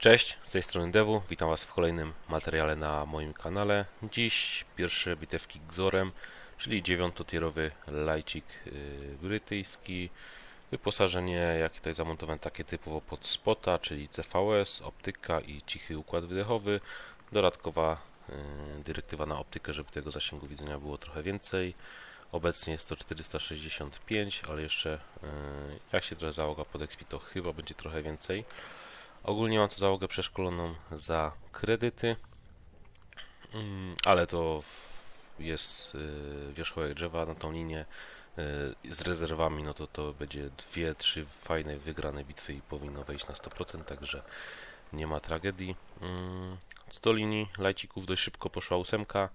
Cześć, z tej strony Dewu, witam Was w kolejnym materiale na moim kanale. Dziś pierwsze bitewki Gzorem, czyli dziewiątotierowy lajcik yy, brytyjski. Wyposażenie, jak tutaj zamontowałem takie typowo pod spota, czyli CVS, optyka i cichy układ wydechowy. Dodatkowa yy, dyrektywa na optykę, żeby tego zasięgu widzenia było trochę więcej. Obecnie jest to 465, ale jeszcze yy, jak się trochę załoga podekspi, to chyba będzie trochę więcej. Ogólnie mam tu załogę przeszkoloną za kredyty, Mm, ale to jest y, wierzchołek drzewa na tą linię y, z rezerwami, no to to będzie dwie, trzy fajne wygrane bitwy i powinno wejść na 100%, także nie ma tragedii. Mm, Co do linii lajcików dość szybko poszła ósemka,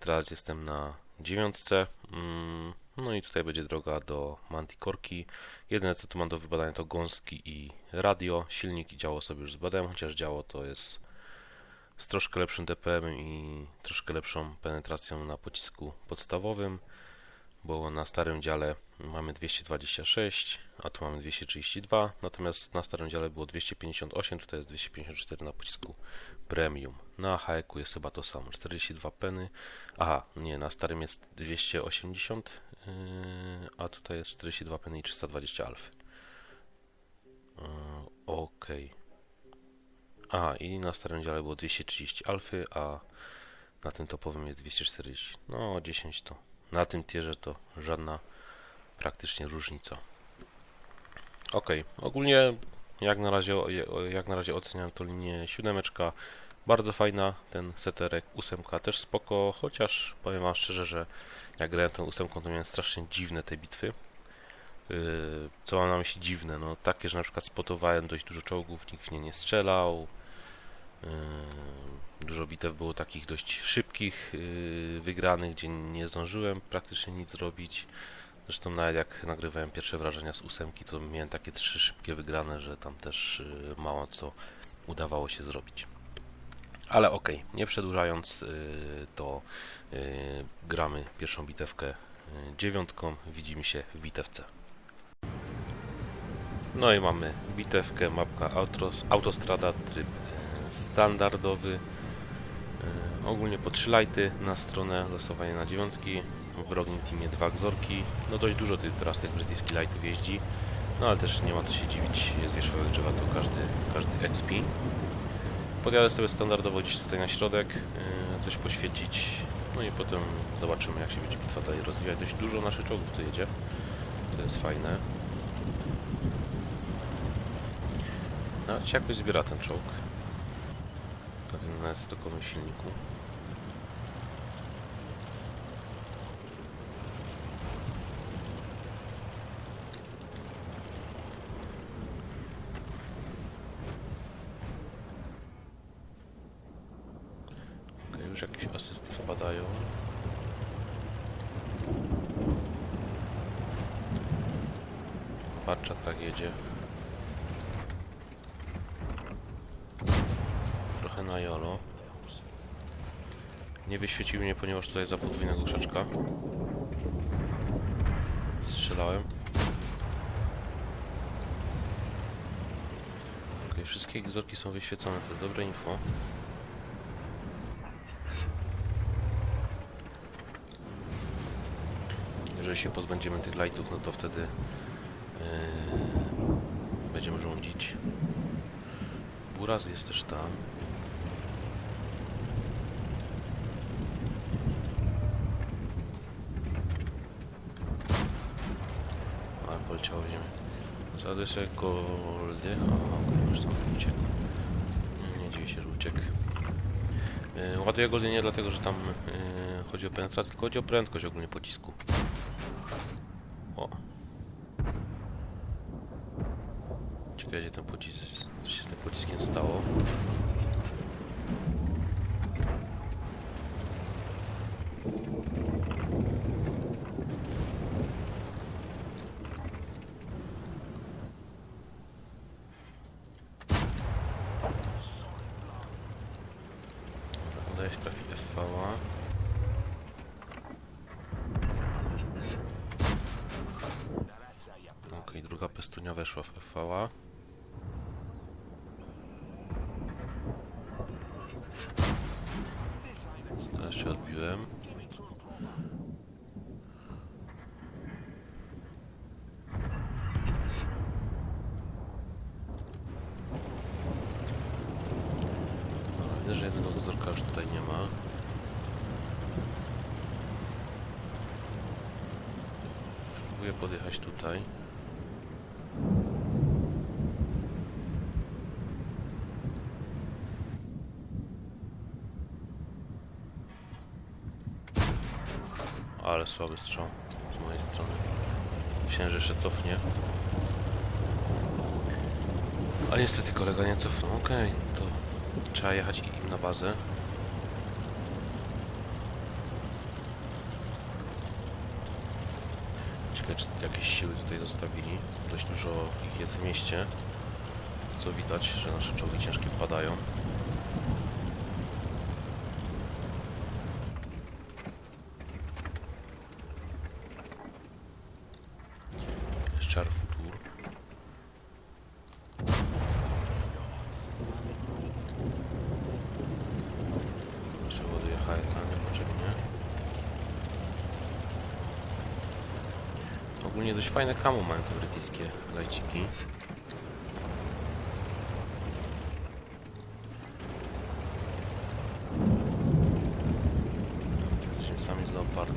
teraz jestem na dziewiątce, Mm, no i tutaj będzie droga do Manticorki. Jedyne co tu mam do wybadania to gąski i radio. Silnik i działo sobie już zbadałem, chociaż działo to jest z troszkę lepszym DPM i troszkę lepszą penetracją na pocisku podstawowym, bo na starym dziale mamy 226, a tu mamy 232, natomiast na starym dziale było 258, tutaj jest 254 na pocisku premium. Na HEK jest chyba to samo, 42 peny. Aha, nie, na starym jest 280, yy, a tutaj jest 42 peny i 320 alfy. Yy, Okej. Aha, i na starym dziale było 230 alfy, a na tym topowym jest 240. No, 10 to. Na tym tierze to żadna praktycznie różnica. Okej, ogólnie jak na razie jak na razie oceniam to linię siódemeczka. Bardzo fajna, ten seterek ósemka też spoko, chociaż powiem wam szczerze, że jak grałem tą ósemką, to miałem strasznie dziwne te bitwy. Yy, Co mam na myśli dziwne? No takie, że na przykład spotowałem dość dużo czołgów, nikt w nie nie strzelał. Yy, Dużo bitew było takich dość szybkich, yy, wygranych, gdzie nie zdążyłem praktycznie nic zrobić. Zresztą nawet jak nagrywałem pierwsze wrażenia z ósemki, to miałem takie trzy szybkie wygrane, że tam też yy, mało co udawało się zrobić. Ale okej, nie przedłużając, yy, to yy, gramy pierwszą bitewkę yy, dziewiątką. Widzimy się w bitewce. No i mamy bitewkę, mapka Autos, Autostrada, tryb standardowy. Ogólnie po 3 lighty na stronę losowanie na dziewiątki. W wrogim teamie dwa gzorki. No dość dużo ty, teraz tych brytyjskich lightów jeździ. No ale też nie ma co się dziwić, jest wierzchołek drzewa, to każdy, każdy XP. Podjadę sobie standardowo gdzieś tutaj na środek, e, coś poświecić. No i potem zobaczymy jak się będzie bitwa dalej rozwijać. Dość dużo naszych czołgów tu jedzie, to jest fajne. No, jakoś zbiera ten czołg. Na tym stokowym silniku. Okej, już jakieś asysty wpadają. Patrzę, tak jedzie. Trochę na jolo. Nie wyświecił mnie, ponieważ tutaj za podwójnego krzaczka. Strzelałem. Ok, wszystkie gzorki są wyświecone, to jest dobre info. Jeżeli się pozbędziemy tych lightów, no to wtedy yy, będziemy rządzić. Buraz jest też tam. Ale poleciało w ziemię. Sobie goldy. Okej, już tam uciekł. Nie, dziwię się, że uciekł. Yy, ładuję goldy nie dlatego, że tam yy, chodzi o penetrację, tylko chodzi o prędkość ogólnie pocisku. O. Ciekawe, gdzie ten pocisk, co się z tym pociskiem stało. Dobra, Udaje się trafić FV-a. Okej, druga pestonia weszła w FV-a. się odbiłem. No, widzę, że jednego dozorka już tutaj nie ma. Spróbuję podjechać tutaj. Ale słaby strzał z mojej strony. Myślałem, że jeszcze cofnie. Ale niestety kolega nie cofnął. Okej, to trzeba jechać im na bazę. Ciekawe, czy jakieś siły tutaj zostawili. Dość dużo ich jest w mieście. Co widać, że nasze czołgi ciężkie padają. Char fajne te brytyjskie lajciki. Jesteśmy sami z Leopardem.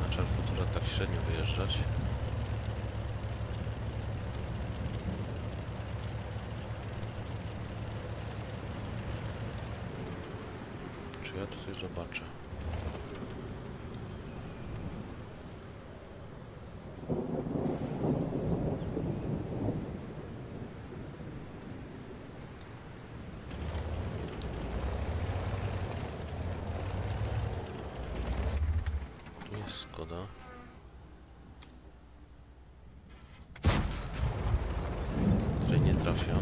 Na Char Futura tak średnio wyjeżdżać. Czy ja tu coś zobaczę? Skoda. Tutaj nie trafia.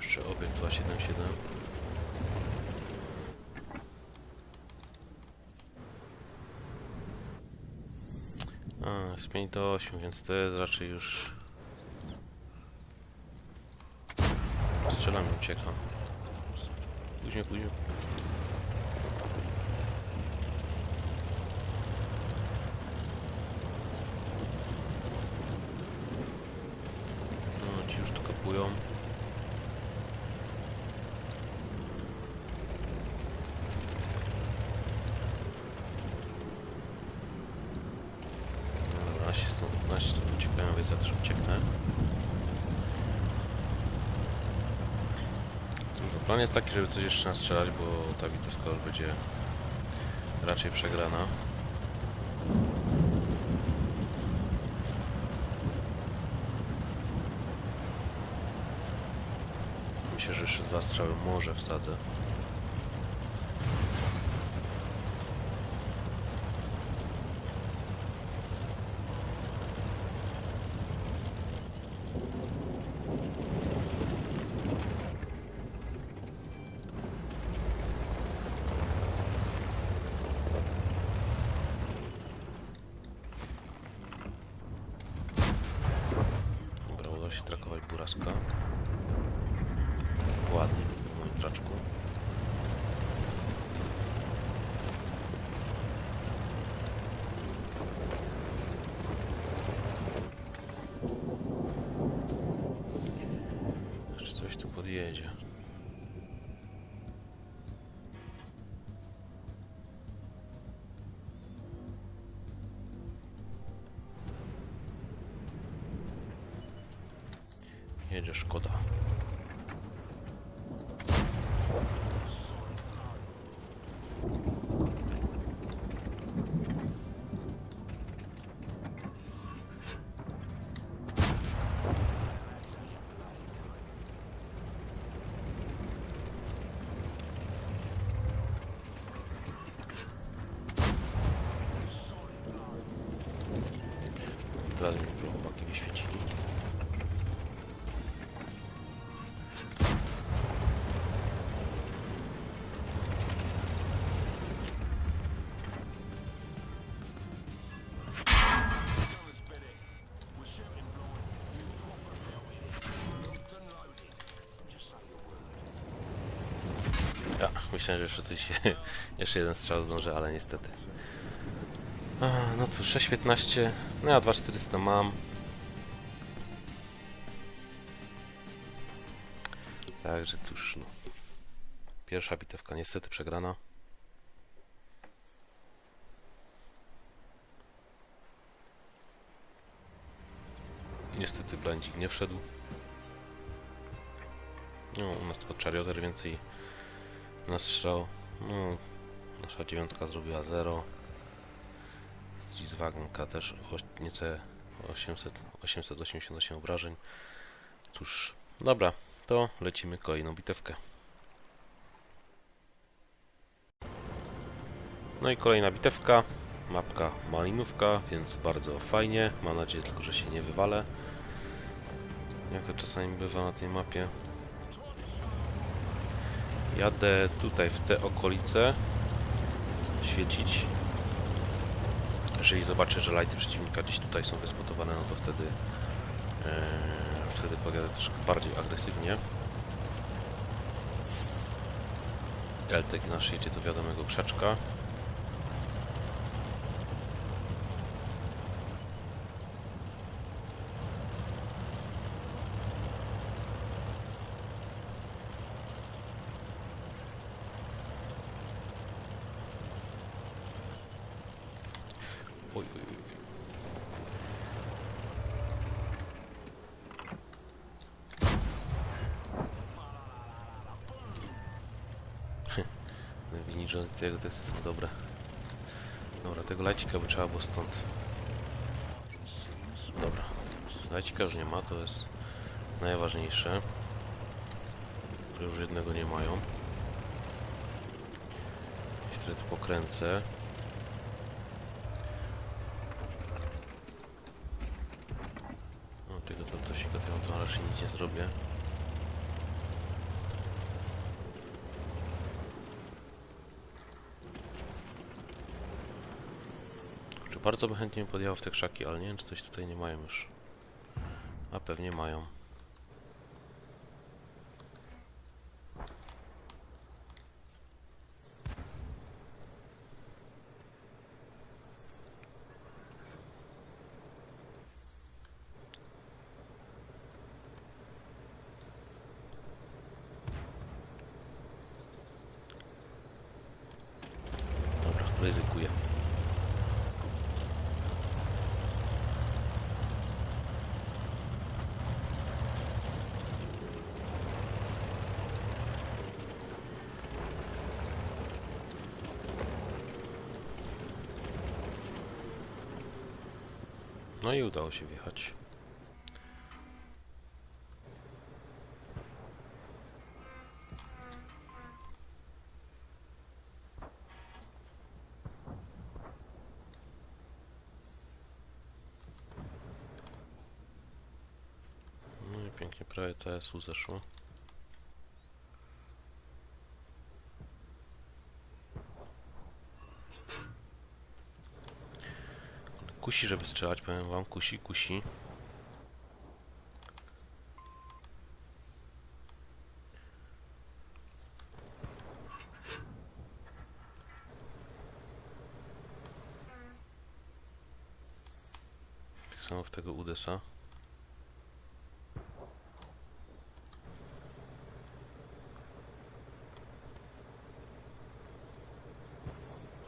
Jeszcze obiekt 277. A, jest 5 do 8, więc to jest raczej już... Strzelam i uciekam. Później, później. No, ci już tu kapują. No Dobra, nasi są, nasi są uciekają, więc ja też ucieknę. Cóż, no, plan jest taki, żeby coś jeszcze nastrzelać, bo ta bitewka będzie raczej przegrana. Myślę, że jeszcze dwa strzały może wsadzę. Dobra, udało się strakować buraska. Ładnie, w moim traczku. Jedzie Szkoda. Myślałem, że jeszcze coś, jeszcze jeden strzał zdążę, ale niestety. No cóż, 6.15, no ja 2.400 mam. Także cóż, no. Pierwsza bitewka niestety przegrana. Niestety blindzik nie wszedł. No, u nas tylko Charioter więcej nastrzał. No, nasza dziewiątka zrobiła 0. Strizwagenka też o, niece 800, 888 obrażeń. Cóż, dobra, to lecimy kolejną bitewkę. No i kolejna bitewka. Mapka malinówka, więc bardzo fajnie. Mam nadzieję tylko, że się nie wywalę. Jak to czasami bywa na tej mapie. Jadę tutaj w te okolice świecić. Jeżeli zobaczę, że lighty przeciwnika gdzieś tutaj są wyspotowane, no to wtedy e, wtedy podjadę troszkę bardziej agresywnie. Eltek nasz jedzie do wiadomego krzaczka. Tego teksty są dobre. Dobra, tego lajcika by trzeba było stąd. Dobra. Lajcika już nie ma, to jest najważniejsze. Już jednego nie mają. Jeśli trochę to pokręcę. No, tego to, to gotują, to raczej nic nie zrobię. Bardzo by chętnie podjechał w te krzaki, ale nie wiem, czy coś tutaj nie mają już. A pewnie mają. Dobra, ryzykuję. No i udało się wjechać. No pięknie, prawie CSU zeszło. Kusi, żeby strzelać, powiem wam, kusi, kusi. Tak samo w tego Udesa.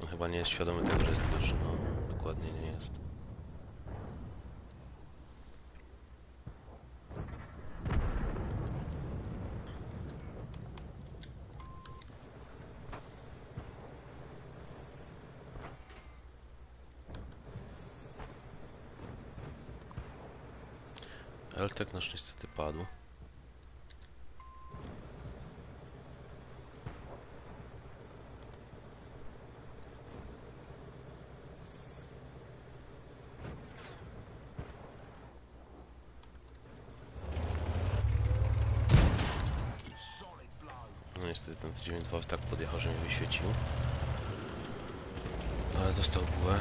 On chyba nie jest świadomy tego, jest. Eltek nasz niestety padł. Niestety ten 9.2 tak podjechał, że mnie wyświecił. Ale dostał bułę.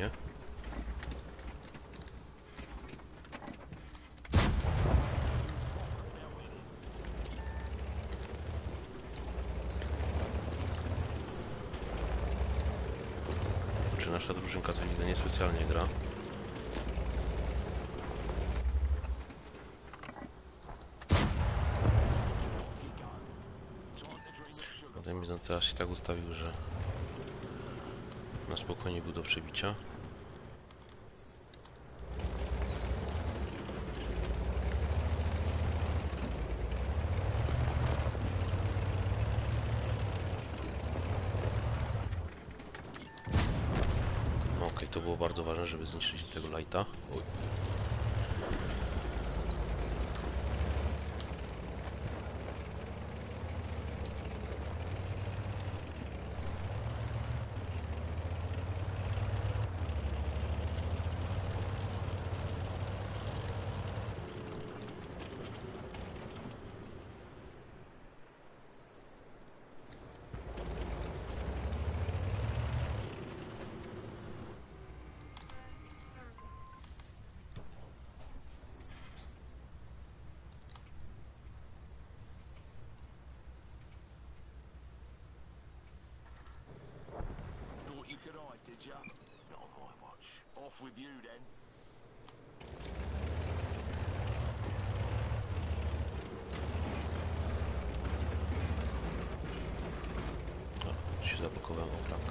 Nie? Czy nasza drużynka co widzę niespecjalnie gra? Ten Bizon teraz się tak ustawił, że na spokojnie był do przebicia. No okej, to było bardzo ważne, żeby zniszczyć tego lighta. Off with you then flank.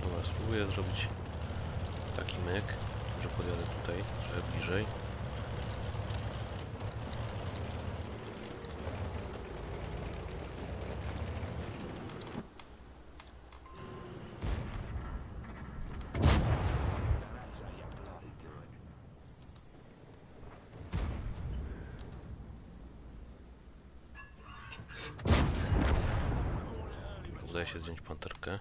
Dobra, spróbuję zrobić taki myk, że podjadę tutaj trochę bliżej. Udaje się zdjąć panterkę.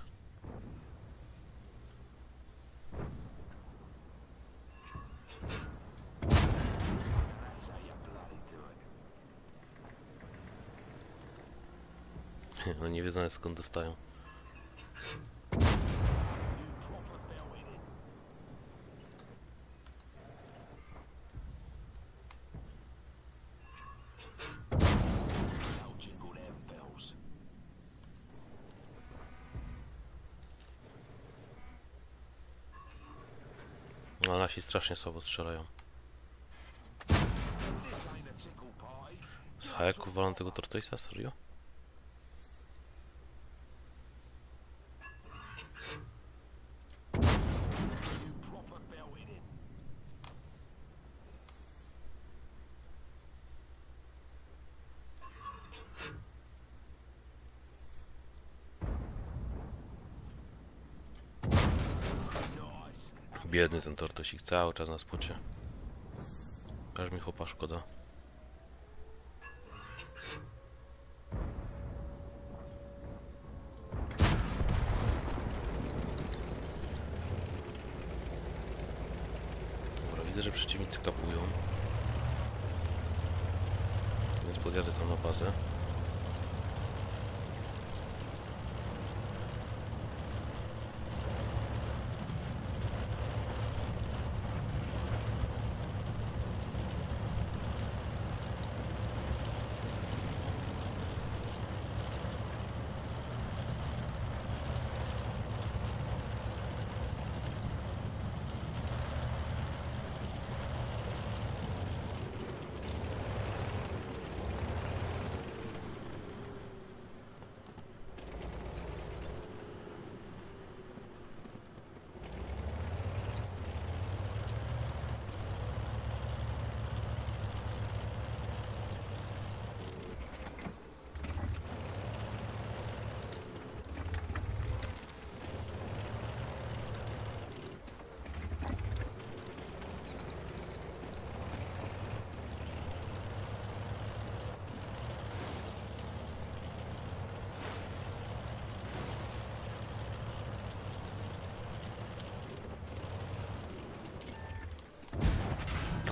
That's how you bloody do it. No nie wiedzą nawet skąd dostają. You proper bell in it. Now jingle them bells. No nasi strasznie słabo strzelają. Z hajaków walą tego Tortoisa? Serio? Biedny ten Tortosik, cały czas na spocie. Aż mi chłopa szkoda. Dobra, widzę, że przeciwnicy kapują. Więc podjadę tam na bazę.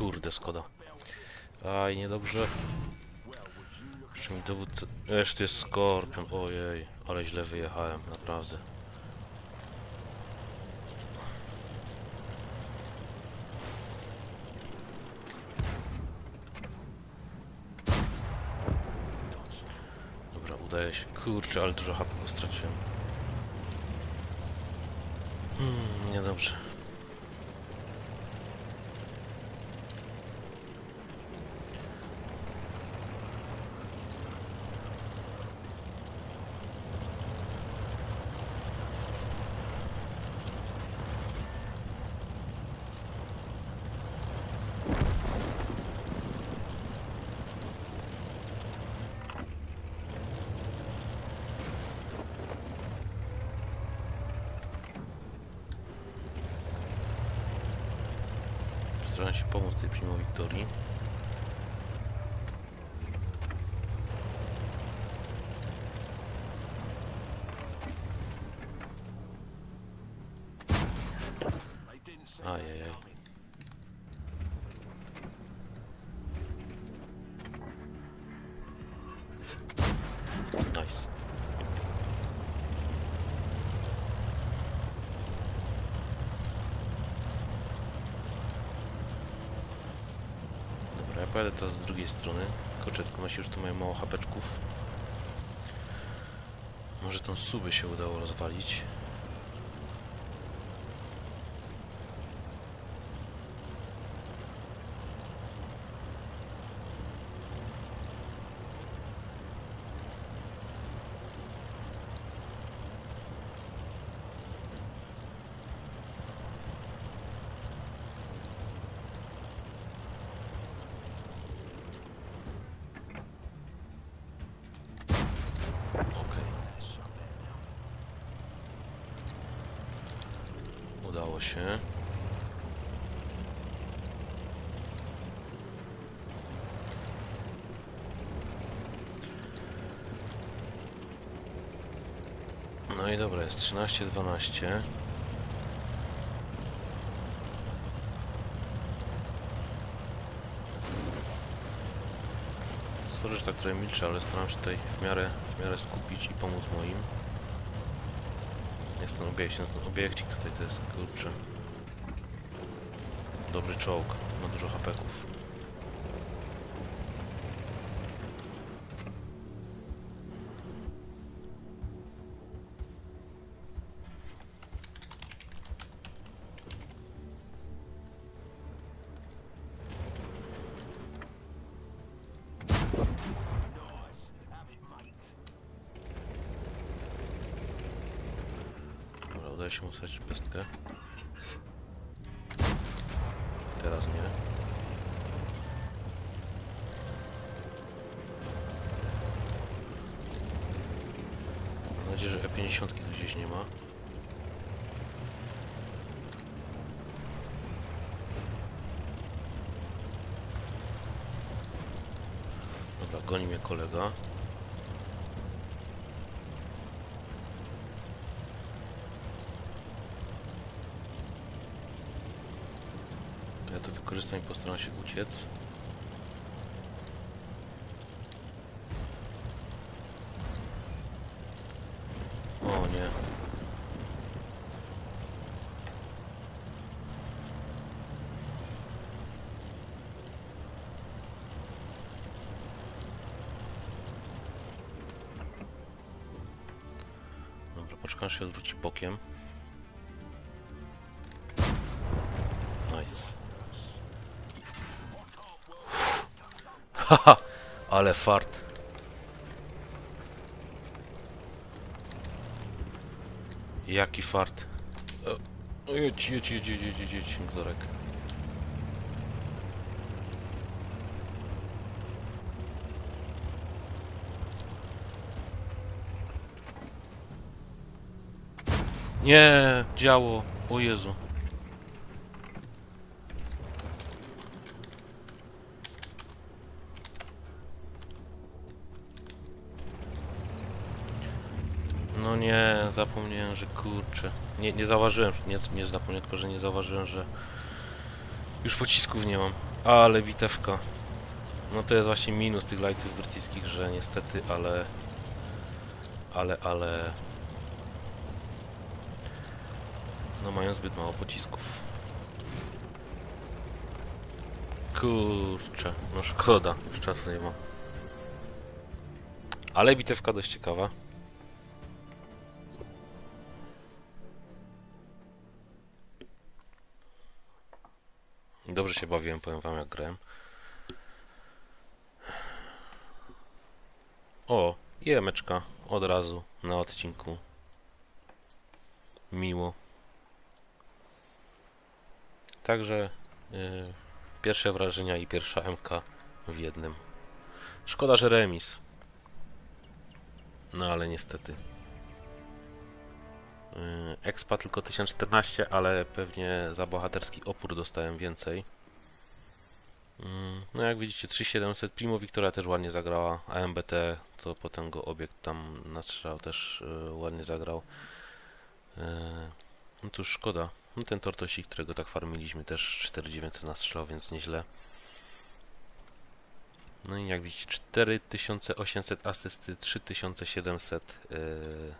Kurde, skoda. Aj, niedobrze. Jeszcze mi dowódca... Jeszcze jest skorpion, ojej. Ale źle wyjechałem, naprawdę. Dobra, udaje się. Kurczę, ale dużo HP straciłem. Hmm, niedobrze. Staram się pomóc tej Primo Wiktorii. Pojadę teraz z drugiej strony. Koczetku nasi już tu mają mało hapeczków. Może tą suby się udało rozwalić. Okej. Udało się. No i dobra, jest 13-12. Sorry, że tak trochę milczę, ale staram się tutaj w miarę, w miarę skupić i pomóc moim. Jest ten obiekcik, no ten obiekcik tutaj to jest, kurczę. Dobry czołg, ma dużo hapeków. Goni mnie kolega. Ja to wykorzystam i postaram się uciec. O nie. Dobra, poczekam, aż się odwróci bokiem. Nice. Haha, ale fart. Jaki fart. Jedź, jedź, jedź, jedź, jedź, jedź, Zorek. Nie, działo. O Jezu. No nie, zapomniałem, że kurczę. Nie, nie zauważyłem, nie, nie zapomniałem, tylko że nie zauważyłem, że Już pocisków nie mam. Ale bitewka. No to jest właśnie minus tych lightów brytyjskich, że niestety, ale... Ale, ale... No mają zbyt mało pocisków. Kurczę, no szkoda, już czasu nie ma. Ale bitewka dość ciekawa. Dobrze się bawiłem, powiem wam jak grałem. O, i emeczka od razu na odcinku. Miło. Także y, pierwsze wrażenia i pierwsza MK w jednym. Szkoda, że remis. No ale niestety. Y, Expa tylko 1014, ale pewnie za bohaterski opór dostałem więcej. Mm, No jak widzicie 3700 Primo Wiktoria też ładnie zagrała, a MBT co potem go obiekt tam nastrzelał też y, ładnie zagrał. Y, No cóż szkoda. No ten Tortosik, którego tak farmiliśmy też 4900 nastrzelał, więc nieźle. No i jak widzicie 4800 asysty, 3700 y,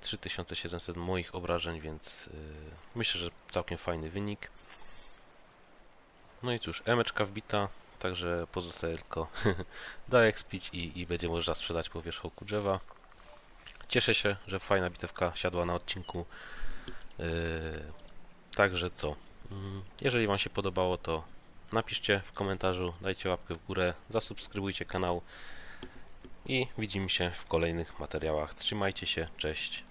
3700 moich obrażeń, więc y, myślę, że całkiem fajny wynik. No i cóż, emeczka wbita, także pozostaje tylko daekspić i, i będzie można sprzedać po wierzchołku drzewa. Cieszę się, że fajna bitewka siadła na odcinku. Yy, także co? Mm, Jeżeli Wam się podobało, to napiszcie w komentarzu, dajcie łapkę w górę, zasubskrybujcie kanał i widzimy się w kolejnych materiałach. Trzymajcie się, cześć.